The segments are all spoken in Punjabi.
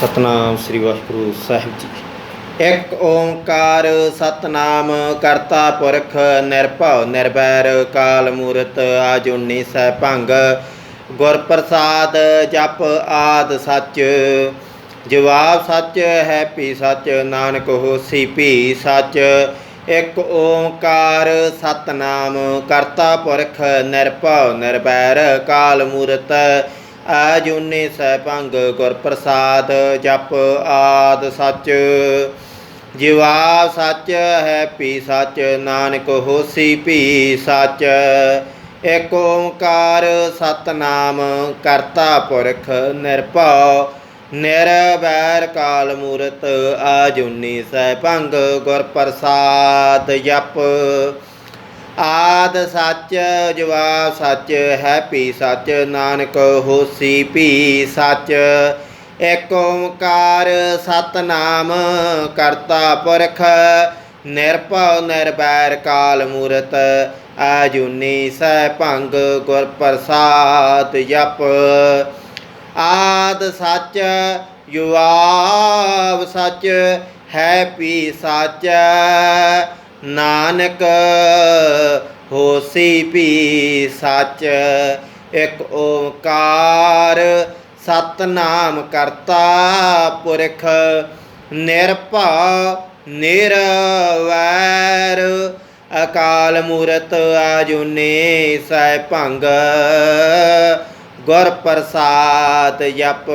ਸਤਨਾਮ ਸ੍ਰੀ ਵਾਹਿਗੁਰੂ ਸਾਹਿਬ ਜੀ। ਇੱਕ ਓੰਕਾਰ ਸਤਨਾਮ ਕਰਤਾ ਪੁਰਖ ਨਿਰਭਉ ਨਿਰਵੈਰ ਕਾਲ ਮੂਰਤ ਆਜੁਨੀ ਸਹਿ ਭੰਗ। ਗੁਰ ਪ੍ਰਸਾਦ ਜਪ ਆਦ ਸੱਚ, ਜਵਾਬ ਸੱਚ ਹੈ ਪੀ ਸੱਚ, ਨਾਨਕ ਹੋਸੀ ਭੀ ਸੱਚ। ਇੱਕ ਓੰਕਾਰ ਸਤਨਾਮ ਕਰਤਾ ਪੁਰਖ ਨਿਰਭਉ ਨਿਰਵੈਰ ਕਾਲ ਮੂਰਤ ਆਜੂਨੀ ਸਹਿ ਭੰਗ ਗੁਰ ਪ੍ਰਸਾਦ, ਜਪ ਆਦ ਸੱਚ। ਜਵਾਬ ਸੱਚ ਹੈ ਪੀ ਸੱਚ, ਨਾਨਕ ਹੋਸੀ ਪੀ ਸੱਚ। ਏਕ ਓੰਕਾਰ ਸਤਨਾਮ, ਕਰਤਾ ਪੁਰਖ ਨਿਰਭਉ। ਨਿਰਵੈਰ ਕਾਲ ਮੂਰਤ ਆਜੂਨੀ ਸਹਿ ਭੰਗ ਗੁਰ ਪ੍ਰਸਾਦ, ਜਪ। ਆਦ ਸੱਚ ਜਵਾਬ ਸੱਚ ਹੈ ਪੀ ਸੱਚ, ਨਾਨਕ ਹੋਸੀ ਪੀ ਸੱਚ। ਏਕ ਓੰਕਾਰ ਸਤਨਾਮ ਕਰਤਾ ਪੁਰਖ, ਨਿਰਭਉ ਨਿਰਵੈਰ ਕਾਲ ਮੂਰਤ। ਆਜੂਨੀ ਸਹਿ ਭੰਗ ਗੁਰ ਪ੍ਰਸਾਦ ਜਪ। ਆਦ ਸੱਚ ਜੁਆਬ ਸੱਚ ਹੈ ਪੀ ਸੱਚ। ਨਾਨਕ ਹੋਸੀ ਭੀ ਸੱਚ ਇੱਕ ਓੰਕਾਰ ਸਤਨਾਮ ਕਰਤਾ ਪੁਰਖ ਨਿਰਭਉ ਨਿਰਵੈਰ ਅਕਾਲ ਮੂਰਤ ਆਜੂਨੀ ਸਹਿ ਭੰਗ ਗੁਰ ਪ੍ਰਸਾਦ ਜਪ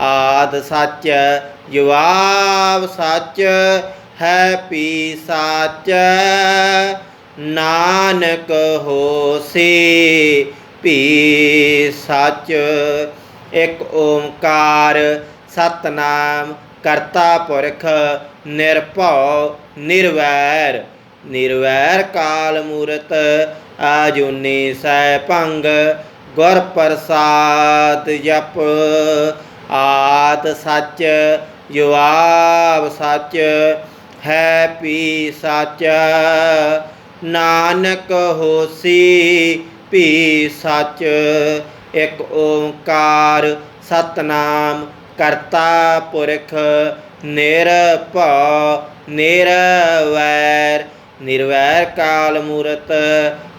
ਆਦ ਸੱਚ ਜਵਾਬ ਸੱਚ ਹੈ ਪੀ ਸੱਚ ਨਾਨਕ ਹੋਸੀ ਭੀ ਸੱਚ ਇੱਕ ਓੰਕਾਰ ਸਤਨਾਮ ਕਰਤਾ ਪੁਰਖ, ਨਿਰਭਉ, ਨਿਰਵੈਰ। ਨਿਰਵੈਰ ਕਾਲ ਮੂਰਤ ਆਜੂਨੀ ਸਹਿ ਭੰਗ, ਗੁਰ ਪ੍ਰਸਾਦ ਜਪ। ਆਦ ਸੱਚ ਜਵਾਬ ਸੱਚ ਹੈ ਪੀ ਸੱਚ, ਨਾਨਕ ਹੋਸੀ ਪੀ ਸੱਚ, ਇੱਕ ਓੰਕਾਰ ਸਤਨਾਮ ਕਰਤਾ ਪੁਰਖ, ਨਿਰਭਉ, ਨਿਰਵੈਰ ਨਿਰਵੈਰ ਕਾਲ ਮੂਰਤ,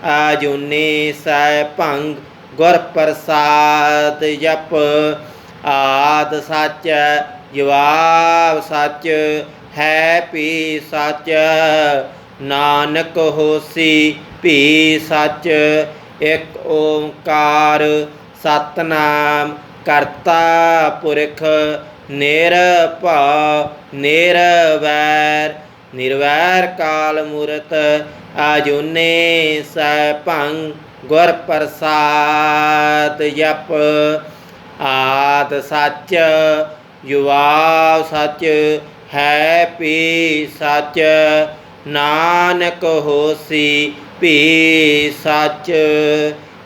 ਆਜੂਨੀ ਸਹਿ ਭੰਗ, ਗੁਰ ਪ੍ਰਸਾਦ ਜਪ, ਆਦ ਸੱਚ, ਜਵਾਬ ਸੱਚ ਹੈ ਪੀ ਸੱਚ, ਨਾਨਕ ਹੋਸੀ ਭੀ ਸੱਚ, ਇੱਕ ਓੰਕਾਰ ਸਤਨਾਮ ਕਰਤਾ ਪੁਰਖ ਨਿਰਭਉ, ਨਿਰਵੈਰ ਨਿਰਵੈਰ ਕਾਲ ਮੂਰਤ ਆਜੂਨੇ ਸੈ ਭੰਗ ਗੁਰ ਪ੍ਰਸਾਦ ਜਪ, ਆਦ ਸੱਚ ਯੁਵਾ ਸੱਚ ਹੈ ਪੀ ਸੱਚ, ਨਾਨਕ ਹੋਸੀ ਪੀ ਸੱਚ,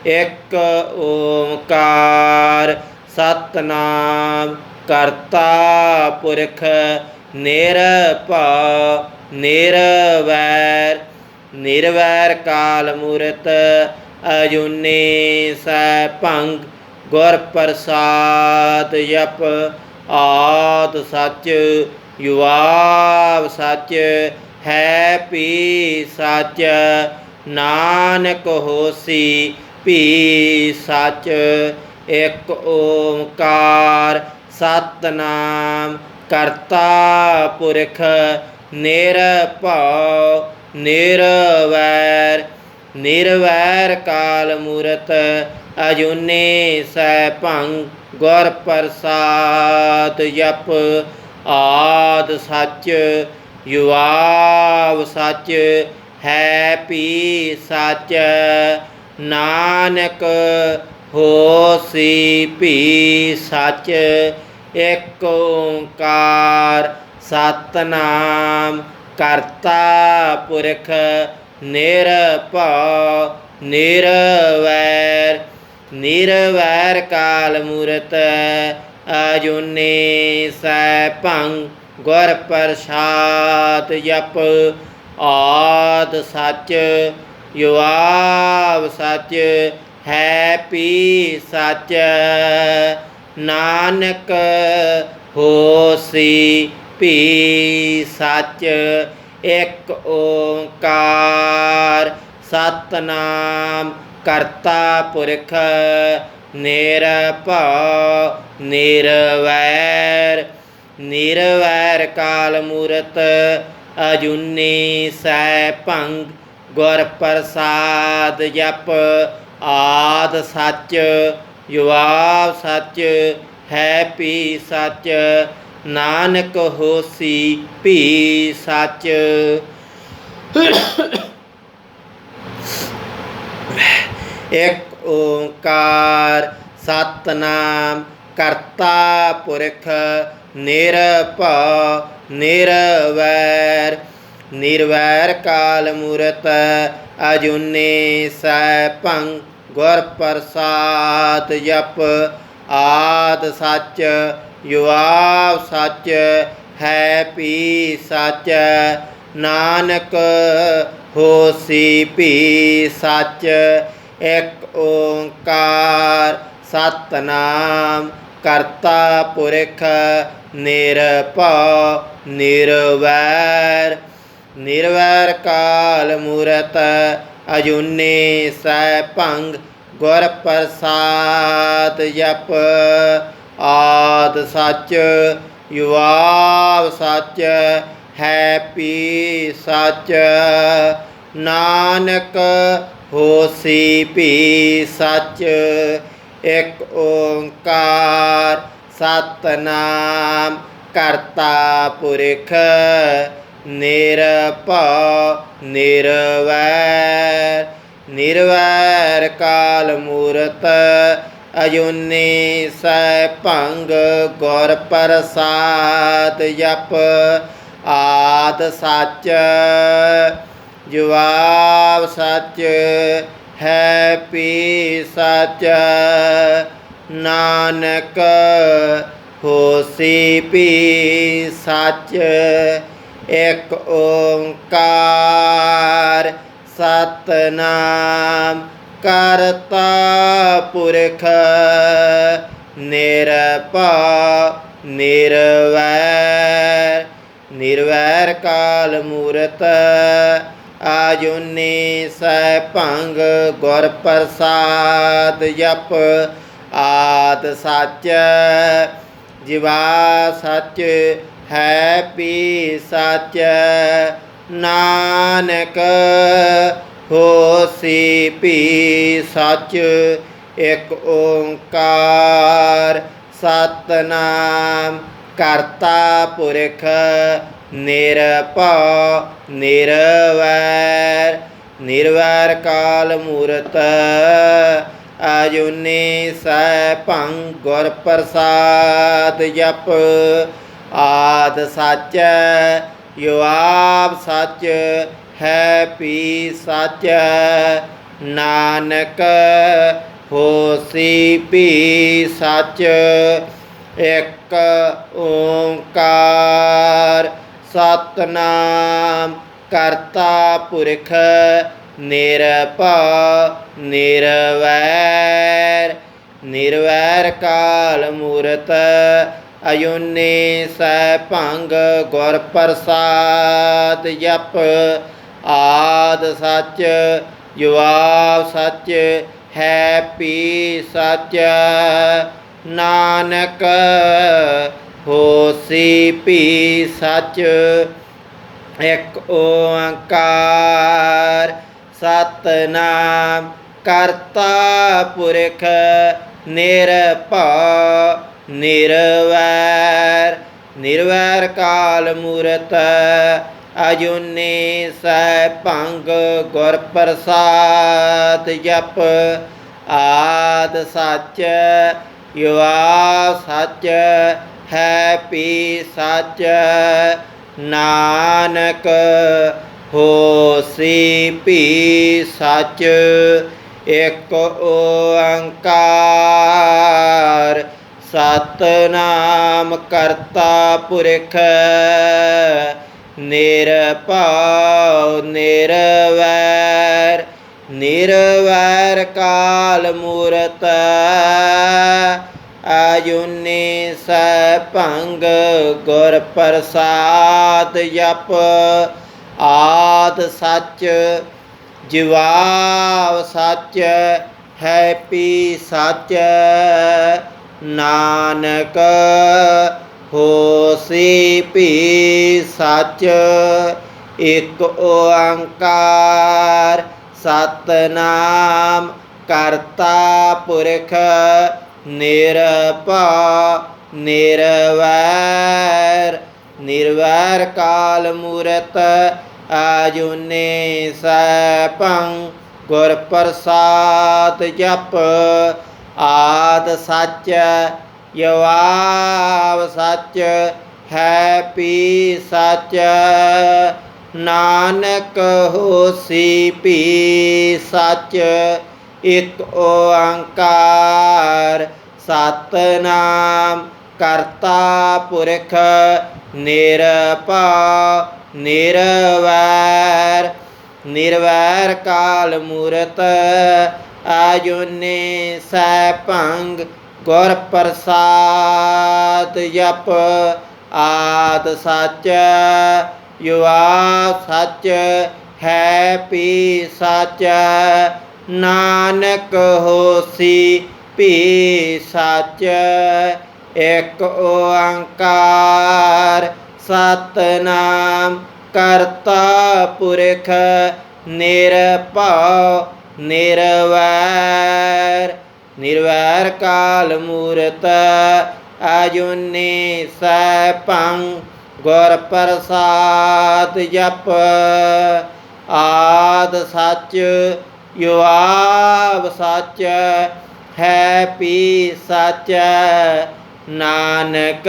ਇੱਕ ਓੰਕਾਰ ਸਤਨਾਮ ਕਰਤਾ ਪੁਰਖ ਨਿਰਭਉ, ਨਿਰਵੈਰ ਨਿਰਵੈਰ ਕਾਲ ਮੂਰਤ ਅਜੂਨੀ ਸੈ ਭੰਗ, ਗੁਰ ਪ੍ਰਸਾਦ ਜਪ ਆਦ ਸੱਚ ਜੁਵਾਬ ਸੱਚ ਹੈ ਪੀ ਸੱਚ। ਨਾਨਕ ਹੋਸੀ ਪੀ ਸੱਚ। ਇੱਕ ਓੰਕਾਰ ਸਤਨਾਮ ਕਰਤਾ ਪੁਰਖ। ਨਿਰਭਉ, ਨਿਰਵੈਰ। ਨਿਰਵੈਰ ਕਾਲ ਮੂਰਤ, ਅਜੂਨੀ ਸੈ ਭੰਗ। ਗੁਰ ਪ੍ਰਸਾਦ ਜਪ ਆਦ ਸੱਚ ਜੁਵਾਬ ਸੱਚ, ਹੈ ਪੀ ਸੱਚ, ਨਾਨਕ ਹੋਸੀ ਭੀ ਸੱਚ, ਇੱਕ ਓੰਕਾਰ ਸਤਨਾਮ ਕਰਤਾ ਪੁਰਖ ਨਿਰਭਉ, ਨਿਰਵੈਰ ਨਿਰਵੈਰ ਕਾਲ ਮੂਰਤ ਅਜੂਨੀ ਸੈ ਭੰਗ ਗੁਰ ਪ੍ਰਸਾਦ ਜਪ। ਆਦ ਸੱਚ ਜਵਾਬ ਸੱਚ, ਹੈ ਪੀ ਸੱਚ। ਨਾਨਕ ਹੋਸੀ ਪੀ ਸੱਚ। ਇੱਕ ਓੰਕਾਰ ਸਤਨਾਮ ਕਰਤਾ ਪੁਰਖ। ਨਿਰਭਉ, ਨਿਰਵੈਰ ਨਿਰਵੈਰ ਕਾਲ ਮੂਰਤ ਅਜੁਨੀ ਸੈ ਭੰਗ, ਗੁਰ ਪ੍ਰਸਾਦ ਜਪ, ਆਦ ਸੱਚ ਜੁਆਬ ਸੱਚ, ਹੈ ਪੀ ਸੱਚ, ਨਾਨਕ ਹੋਸੀ ਭੀ ਸੱਚ। ਇੱਕ ਓੰਕਾਰ ਸਤਨਾਮ, ਕਰਤਾ ਪੁਰਖ ਨਿਰਭਉ, ਨਿਰਵੈਰ ਨਿਰਵੈਰ ਕਾਲ ਮੂਰਤ ਅਜੂਨੀ ਸੈ ਭੰਗ ਗੁਰ ਪ੍ਰਸਾਦ ਜਪ ਆਦ ਸੱਚ ਜੁਆਬ ਸੱਚ, ਹੈ ਪੀ ਸੱਚ, ਨਾਨਕ ਹੋਸੀ ਪੀ ਸੱਚ ਇੱਕ ਓੰਕਾਰ ਸਤਨਾਮ, ਕਰਤਾ ਪੁਰਖ ਨਿਰਭਉ, ਨਿਰਵੈਰ। ਨਿਰਵੈਰ ਕਾਲ ਮੂਰਤ ਅਜੂਨੀ ਸੈ ਭੰਗ, ਗੁਰ ਪ੍ਰਸਾਦ ਜਪ। ਆਦ ਸੱਚ ਯੁਵਾਵ ਸੱਚ, ਹੈ ਪੀ ਸੱਚ। ਨਾਨਕ ਹੋਸੀ ਭੀ ਸੱਚ, ਇੱਕ ਓੰਕਾਰ ਸਤਨਾਮ ਕਰਤਾ ਪੁਰਖ, ਨਿਰਭਉ ਨਿਰਵੈਰ। ਨਿਰਵੈਰ ਕਾਲ ਮੂਰਤ ਅਜੂਨੀ ਸੈ ਭੰਗ, ਗੁਰ ਪ੍ਰਸਾਦ ਜਪ ਆਦ ਸੱਚ। ਜਵਾਬ ਸੱਚ ਹੈ, ਪੀ ਸੱਚ ਨਾਨਕ ਹੋਸੀ, ਪੀ ਸੱਚ ਇੱਕ ਓੰਕਾਰ ਸਤਨਾਮ ਕਰਤਾ ਪੁਰਖ ਨਿਰਭਉ, ਨਿਰਵੈਰ ਨਿਰਵੈਰ ਕਾਲ ਮੂਰਤ ਆਜੁਨੀ ਸੈ ਭੰਗ ਗੁਰ ਪ੍ਰਸਾਦ ਜਪ ਆਦ ਸੱਚ, ਜਿਵਾ ਸੱਚ ਹੈ ਪੀ ਸੱਚ। ਨਾਨਕ ਹੋਸੀ ਪੀ ਸੱਚ, ਇੱਕ ਓੰਕਾਰ ਸਤਨਾਮ ਕਰਤਾ ਪੁਰਖ ਨਿਰਭਉ, ਨਿਰਵੈਰ ਨਿਰਵੈਰ ਕਾਲ ਮੂਰਤ, ਅਜੁਨੀ ਸੈ ਭੰਗ ਗੁਰ ਪ੍ਰਸਾਦ ਜਪ। ਆਦ ਸੱਚ ਯੁਆਬ ਸੱਚ, ਹੈ ਪੀ ਸੱਚ। ਨਾਨਕ ਹੋਸੀ ਪੀ ਸੱਚ। ਇੱਕ ਓੰਕਾਰ ਸਤਨਾਮ, ਕਰਤਾ ਪੁਰਖ ਨਿਰਭਉ, ਨਿਰਵੈਰ ਨਿਰਵੈਰ ਕਾਲ ਮੂਰਤ ਅਯੁਨੀ ਸੈ ਭੰਗ ਗੁਰ ਪ੍ਰਸਾਦ, ਜਪ ਆਦ ਸੱਚ ਜਵਾਬ ਸੱਚ, ਹੈ ਪੀ ਸੱਚ, ਨਾਨਕ ਹੋਸੀ ਭੀ ਸੱਚ ਇੱਕ ਓੰਕਾਰ। ਸਤਨਾਮ ਕਰਤਾ ਪੁਰਖ ਨਿਰਭਉ ਨਿਰਵੈਰ। ਨਿਰਵੈਰ ਕਾਲ ਮੂਰਤ ਅਜੂਨੀ ਸੈ ਭੰਗ ਗੁਰ ਪ੍ਰਸਾਦ ਜਪ ਆਦ ਸੱਚ ਯੁਵਾ ਸੱਚ ਹੈ ਪੀ ਸੱਚ ਨਾਨਕ ਹੋਸੀ ਭੀ ਸੱਚ ਇੱਕ ਓੰਕਾਰ, ਸਤਨਾਮ ਕਰਤਾ ਪੁਰਖ, ਨਿਰਭਉ, ਨਿਰਵੈਰ ਨਿਰਵੈਰ ਕਾਲ ਮੂਰਤ। ਆਜੁਨੇ ਸੈਭੰਗ ਗੁਰ ਪ੍ਰਸਾਦ ਜਪ। ਆਦ ਸੱਚ ਜਵਾਬ ਸੱਚ ਹੈ ਪੀ ਸੱਚ। ਨਾਨਕ ਹੋਸੀ ਭੀ ਸੱਚ। ਇਕ ਓੰਕਾਰ ਸਤਨਾਮ ਕਰਤਾ ਪੁਰਖ। ਨਿਰਭਉ, ਨਿਰਵੈਰ ਨਿਰਵੈਰ ਕਾਲ ਮੂਰਤ ਆਜੁਨੇ ਸੈਭੰ, ਗੁਰ ਪ੍ਰਸਾਦ ਜਪ, ਆਦ ਸੱਚ ਜਵਾਬ ਸੱਚ, ਹੈ ਪੀ ਸੱਚ, ਨਾਨਕ ਹੋਸੀ ਭੀ ਸੱਚ। ਇਕ ਓੰਕਾਰ ਸਤਨਾਮ ਕਰਤਾ ਪੁਰਖ ਨਿਰਭਉ, ਨਿਰਵੈਰ ਨਿਰਵੈਰ ਕਾਲ ਮੂਰਤ ਆਜੁਨੇ ਸੈਭੰਗ ਗੁਰ ਪ੍ਰਸਾਦ ਜਪ ਆਦ ਸੱਚ ਯੁਵਾ ਸੱਚ ਹੈ ਪੀ ਸੱਚ। ਨਾਨਕ ਹੋਸੀ ਭੀ ਸੱਚ ਇਕ ਓੰਕਾਰ ਸਤਨਾਮ ਕਰਤਾ ਪੁਰਖ ਨਿਰਭਉ ਨਿਰਵੈਰ। ਨਿਰਵੈਰ ਕਾਲ ਮੂਰਤ ਆਜੁਨੇ ਸੈਭੰ ਗੁਰ ਪ੍ਰਸਾਦ ਜਪ। ਆਦ ਸੱਚ ਯੁਆਬ ਸੱਚ ਹੈ, ਪੀ ਸੱਚ ਨਾਨਕ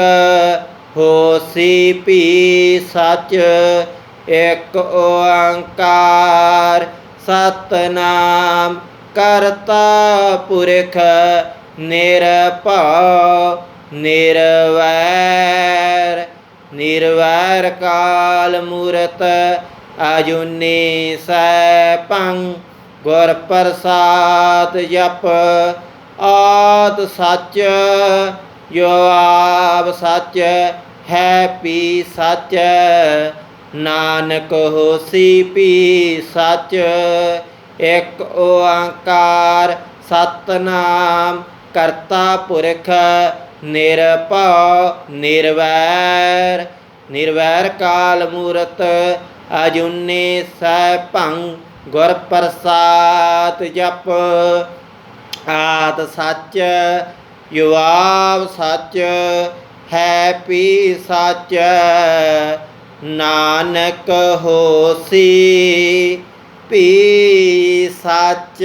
ਹੋਸੀ ਭੀ ਸੱਚ ਇਕ ਓੰਕਾਰ ਸਤਨਾਮ ਕਰਤਾ ਪੁਰਖ ਨਿਰਭਉ, ਨਿਰਵੈਰ ਨਿਰਵੈਰ ਕਾਲ ਮੂਰਤ ਅਜੁਨੀ ਸੈਭੰ ਗੁਰ ਪ੍ਰਸਾਦ ਜਪ ਆਦ ਸੱਚ ਜਵਾਬ ਸੱਚ ਹੈ, ਪੀ ਸੱਚ। ਨਾਨਕ ਹੋਸੀ, ਪੀ ਸੱਚ। ਇਕ ਓੰਕਾਰ ਸਤਨਾਮ, ਕਰਤਾ ਪੁਰਖ ਨਿਰਭਉ ਨਿਰਵੈਰ। ਨਿਰਵੈਰ ਕਾਲ ਮੂਰਤ ਅਜੁਨੇ ਸੈਭੰ ਗੁਰ ਪ੍ਰਸਾਦ ਜਪ। ਆਦ ਸੱਚ ਯੁਵਾਬ ਸੱਚ ਹੈ ਪੀ ਸੱਚ। ਨਾਨਕ ਹੋਸੀ ਪੀ ਸੱਚ।